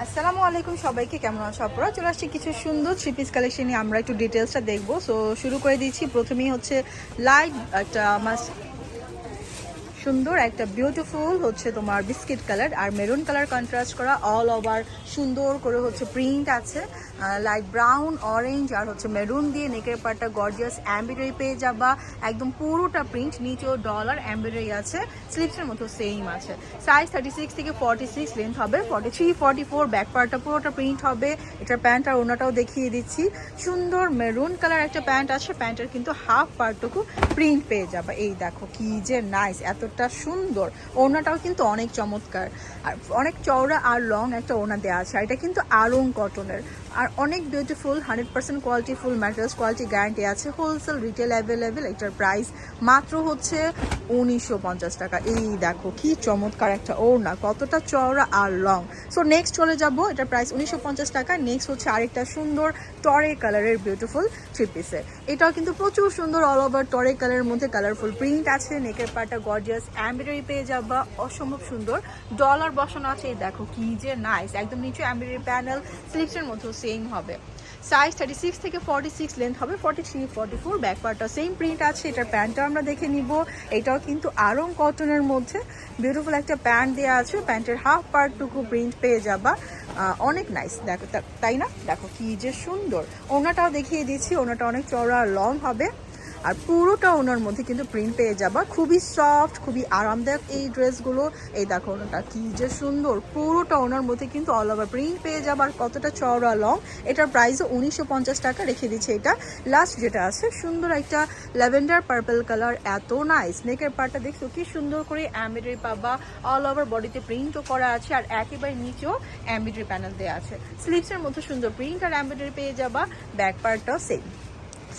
আসসালামু আলাইকুম সবাইকে, কেমন আছো আপনারা চলে আসছি কিছু সুন্দর থ্রি পিস কালেকশন নিয়ে আমরা একটু ডিটেলসটা দেখব। সো শুরু করে দিচ্ছি। প্রথমেই হচ্ছে লাইট একটা সুন্দর, একটা বিউটিফুল হচ্ছে তোমার বিস্কিট কালার আর মেরুন কালার কন্ট্রাস্ট করা অল ওভার সুন্দর করে হচ্ছে প্রিন্ট আছে। লাইট ব্রাউন অরেঞ্জ আর হচ্ছে মেরুন দিয়ে নেকের পাটটা গর্জিয়াস অ্যাম্বিডারি পেয়ে যাবা। একদম পুরোটা প্রিন্ট নিচেও ডলার অ্যাম্বিডারি আছে স্লিপসের মতো সেম আছে। সাইজ থার্টি সিক্স থেকে ফর্টি সিক্স লেন্থ হবে forty three forty four back পার্টটা পুরোটা প্রিন্ট হবে। এটার প্যান্ট আর ওনাটাও দেখিয়ে দিচ্ছি। সুন্দর মেরুন কালার একটা প্যান্ট আছে প্যান্টের কিন্তু হাফ পার্টটুকু প্রিন্ট পেয়ে যাবা। এই দেখো কি যে নাইস এতটা সুন্দর। ওড়নাটাও কিন্তু অনেক চমৎকার। আর অনেক চওড়া আর লং একটা ওড়না দেওয়া আছে, আর এটা কিন্তু আরং কটনের। আর অনেক beautiful hundred percent quality full materials quality guarantee আছে। হোলসেল রিটেল অ্যাভেলেবেল এটার প্রাইস মাত্র হচ্ছে উনিশশো পঞ্চাশ টাকা। এই দেখো, কি চমৎকার একটা ওড়না, কতটা চওড়া আর লং সো নেক্সট চলে যাব, এটার প্রাইস উনিশশো পঞ্চাশ টাকা। নেক্সট হচ্ছে আরেকটা সুন্দর টরে কালারের বিউটিফুল থ্রি পিসের এটাও কিন্তু প্রচুর সুন্দর অল ওভার টরে কালারের মধ্যে কালারফুল প্রিন্ট আছে। নেকের পাটা গর্জিয়াস অ্যাম্বিডারি পেয়ে যাবা, অসম্ভব সুন্দর। ডলার বসানো আছে, এই দেখো, কি যে নাইস একদম নিচে অ্যাম্বিডারি প্যানেল স্লিপসের মতো সেম হবে। সাইজ থার্টি সিক্স থেকে ফর্টি সিক্স লেন্থ হবে forty three forty four back পার্টটা সেম প্রিন্ট আছে, এটার প্যান্টটা আমরা দেখে নিব। এটাও কিন্তু আরং কটনের মধ্যে। বিউটিফুল একটা প্যান্ট দেওয়া আছে প্যান্টের হাফ পার্টটুকু প্রিন্ট পেয়ে যাবা। অনেক নাইস দেখো, তাই না? দেখো কি যে সুন্দর। ওনাটাও দেখিয়ে দিচ্ছি, ওনাটা অনেক চওড়া লং হবে। আর পুরোটা ওনার মধ্যে কিন্তু প্রিন্ট পেয়ে যাবা। খুবই সফট খুবই আরামদায়ক এই ড্রেসগুলো। এই দেখো ওনাটা কি যে সুন্দর। পুরোটা ওনার মধ্যে কিন্তু অল ওভার প্রিন্ট পেয়ে যাবা আর কতটা চওড়া লং এটার প্রাইসও উনিশশো পঞ্চাশ টাকা রেখে দিচ্ছে এটা। লাস্ট যেটা আছে, সুন্দর একটা ল্যাভেন্ডার পার্পল কালার এত নাইস নেকের পার্টটা দেখছ, কি সুন্দর করে অ্যাম্বিডারি পাবা। অল ওভার বডিতে প্রিন্টও করা আছে আর একেবারে নিচেও অ্যাম্বিডারি প্যানেল দেওয়া আছে। স্লিভসের মধ্যে সুন্দর প্রিন্ট আর অ্যাম্বিডারি পেয়ে যাবা। ব্যাক পার্টটাও সেম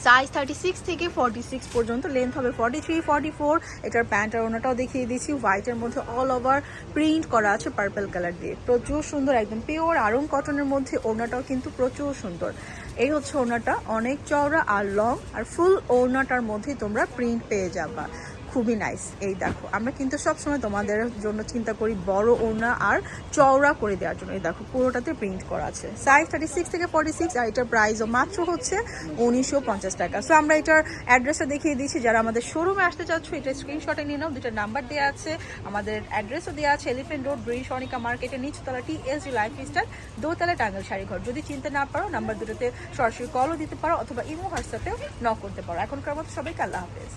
সাইজ থার্টি সিক্স থেকে ফর্টি সিক্স পর্যন্ত লেন্থ হবে ফর্টি থ্রি ফর্টি ফোর এটার প্যান্ট আর ওনাটাও দেখিয়ে দিয়েছি হোয়াইটের মধ্যে অল ওভার প্রিন্ট করা আছে পার্পেল কালার দিয়ে। প্রচুর সুন্দর, একদম পিওর আরং কটনের মধ্যে ওনাটাও কিন্তু প্রচুর সুন্দর। এই হচ্ছে ওনাটা, অনেক চওড়া আর লং আর ফুল ওনাটার মধ্যে তোমরা প্রিন্ট পেয়ে যাবা। খুবই নাইস এই দেখো, আমরা কিন্তু সবসময় তোমাদের জন্য চিন্তা করি বড় ওড়না আর চওড়া করে দেওয়ার জন্য। এই দেখো, পুরোটাতে প্রিন্ট করা আছে। সাইজ থার্টি সিক্স থেকে ফর্টি সিক্স আর এটার প্রাইসও মাত্র হচ্ছে উনিশশো পঞ্চাশ টাকা। সো আমরা এটার অ্যাড্রেসটা দেখিয়ে দিচ্ছি। যারা আমাদের শোরুমে আসতে চাচ্ছ, এটা স্ক্রিনশটে নিয়ে নাও। দুটো নাম্বার দেওয়া আছে, আমাদের অ্যাড্রেসও দেওয়া আছে। এলিফেন্ট রোড ব্রিজ অনিকা মার্কেটের নিচতলা T S G life style দোতলা টাঙ্গাল শাড়িঘর যদি চিনতে না পারো নাম্বার দুটোতে সরাসরি কলও দিতে পারো, অথবা ইমো হোয়াটসঅ্যাপেও নক করতে পারো। এখনকার মতো সবাইকে আল্লাহ হাফেজ।